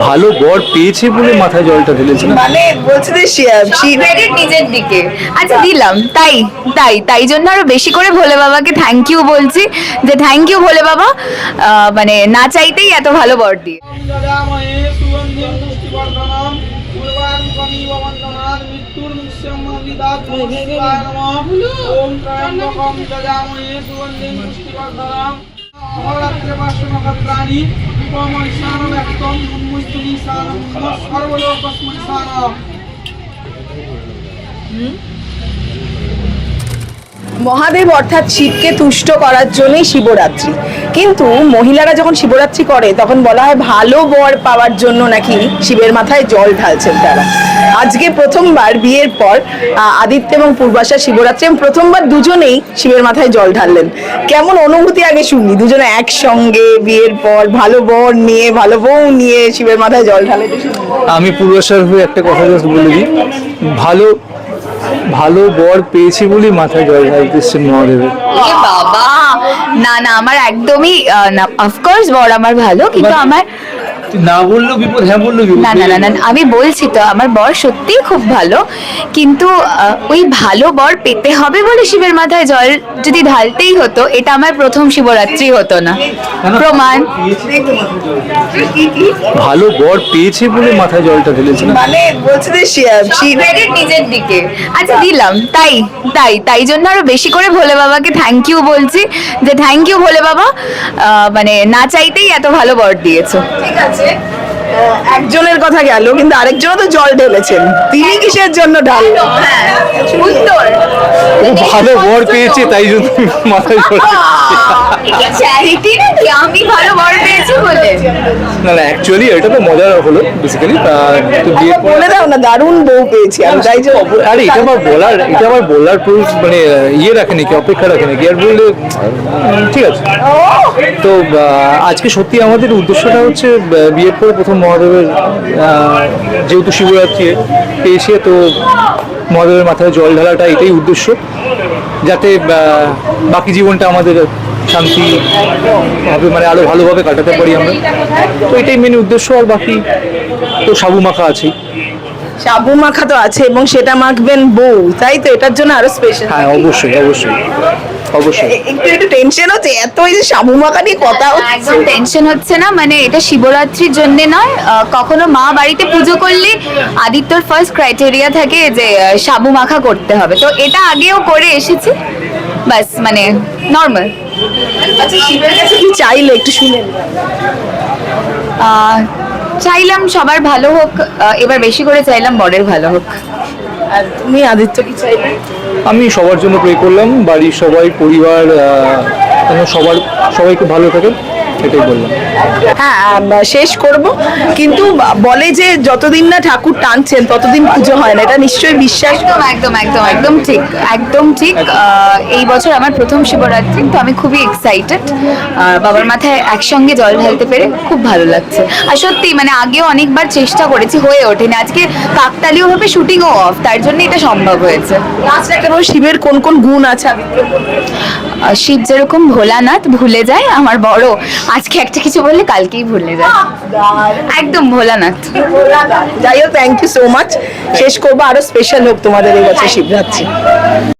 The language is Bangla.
ভালো বর পেয়েছে বলে মাথায় জলটা ঢেলেছে। না মানে বলছে যে ক্রেডিট নিজের দিকে। আচ্ছা দিলাম। তাই তাই তাই জন্য আরও বেশি করে ভোলে বাবাকে থ্যাংক ইউ বলছি। যে থ্যাংক ইউ ভোলে বাবা আহ, মানে না চাইতেই এত ভালো বর দিয়ে। দদামহে সুগন্ধিম পুষ্টিবর্ধনম নমঃ ওম ত্রয়ম্বকম দদামহে সুগন্ধিম পুষ্টিবর্ধনম অহরাত্রে পার্শ্ব Muistuli sana, mas arwala pas magsara. Hmm? Mahadev অর্থাৎ শিবকে তুষ্ট করার জন্যই শিবরাত্রি। কিন্তু মহিলারা যখন শিবরাত্রি করে, তখন বলা হয় ভালো বর পাওয়ার জন্য নাকি শিবের মাথায় জল ঢালছেন তারা। আজকে প্রথমবার বিয়ের পর আদিত্য এবং পূর্বাশা শিবরাত্রি এবং প্রথমবার দুজনেই শিবের মাথায় জল ঢাললেন। কেমন অনুভূতি আগে শুনি দুজনে একসঙ্গে বিয়ের পর ভালো বর নিয়ে, ভালো বউ নিয়ে শিবের মাথায় জল ঢালে। আমি পূর্বাশার হয়ে একটা কথা বলে দিই। ভালো ভালো বর পেয়েছি বলেই মাথায় জল ঢালতেছেন মহাদেবের। এ বাবা! না না আমার একদমই না অফকোর্স বর আমার ভালো কিন্তু আমার না বললেও বিপদ হ্যাঁ বললেও বিপদ। না না না না আমি বলছি তো আমার বর সত্যিই খুব ভালো কিন্তু আহ, ওই ভালো বর পেতে হবে বলে শিবের মাথায় জল যদি ঢালতেই হতো এটা আমার প্রথম শিবরাত্রি হতো না। প্রমাণ। ভালো বর পেয়েছে বলে মাথায় জলটা ঢেলেছে না? মানে বলছে যে শি- শি- নিজের দিকে। আচ্ছা দিলাম তাই তাই তাই জন্য আরও বেশি করে ভোলে বাবাকে থ্যাংক ইউ বলছি যে থ্যাংক ইউ ভোলে বাবা আহ, মানে না চাইতেই এত ভালো বর দিয়েছ। ঠিক আছে। আহ, একজনের কথা গেল কিন্তু আরেকজনও তো জল ঢেলেছেন। তিনি কিসের জন্য হ্যাঁ উত্তর। ভালো বর পেয়েছে তাই জন্য মাথায় চ্যারিটি নাকি আমি ভালো বর পেয়েছি বলে? না না অ্যাকচুয়ালি এটা তো মজার হলো বেসিক্যালি তো পর বলে দাও না দারুণ বউ পেয়েছি আমি তাই যে আরে এটা আমার বলার এটা আমার বলার প্রুফ মানে ইয়ে রাখে নাকি অপেক্ষা রাখে নাকি আর বললে ঠিক আছে। তো আজকে সত্যি আমাদের উদ্দেশ্যটা হচ্ছে বিয়ের পরে প্রথম মহাদেবের যেহেতু শিবরাত্রি, এসে তো মহাদেবের মাথায় জল ঢালাটা এটাই উদ্দেশ্য। যাতে বাকি জীবনটা আমাদের শান্তি হবে মানে আরও ভালোভাবে কাটাতে পারি আমরা। তো এটাই মেন উদ্দেশ্য, আর বাকি তো সাবু মাখা আছেই। সাবু মাখা তো আছে এবং সেটা মাখবেন বউ তাই তো? এটার জন্য আরও স্পেশাল হ্যাঁ অবশ্যই অবশ্যই অবশ্যই। একটু একটু টেনশন হচ্ছে এত এই যে সাবু মাখা নিয়ে কথা হচ্ছে। একদম টেনশন হচ্ছে না মানে এটা শিবরাত্রির জন্য নয় আহ, কখনো মা বাড়িতে পুজো করলে আদিত্যর ফার্স্ট ক্রাইটেরিয়া থাকে যে আহ, সাবু মাখা করতে হবে। তো এটা আগেও করে এসেছি বাস মানে নর্মাল আচ্ছা শিবের কাছে কি চাইলে একটু শুনে। চাইলাম সবার ভালো হোক এবার বেশি করে চাইলাম বরের ভালো হোক। আর তুমি আদিত্য কি চাইলে? আমি সবার জন্য প্রে করলাম বাড়ির সবাই পরিবার সবার সবাই খুব ভালো থাকে এটাই বললাম। হ্যাঁ শেষ করব। কিন্তু বলে যে যতদিন না ঠাকুর টানছেন ততদিন পুজো হয় না এটা নিশ্চয়ই বিশ্বাস। একদম একদম একদম একদম ঠিক একদম ঠিক। এই বছর আমার প্রথম শিবরাত্রি তো আমি খুবই এক্সাইটেড বাবার মাথায় একসঙ্গে জল ঢালতে পেরে খুব ভালো লাগছে। আর সত্যি মানে আগেও অনেকবার চেষ্টা করেছি হয়ে ওঠেনি। আজকে কাকতালীয় ভাবে শুটিংও অফ তার জন্য এটা সম্ভব হয়েছে। লাস্ট একটা শিবের কোন কোন গুণ আছে? শিব যেরকম ভোলানাথ ভুলে যায় আমার বড়। আজকে একটা কিছু বললে কালকেই ভুলে যায়। একদম ভোলানাথ। যাই হোক থ্যাংক ইউ সো মাচ শেষ করব, আরও স্পেশাল হোক তোমাদের এই বছর শিবরাত্রি।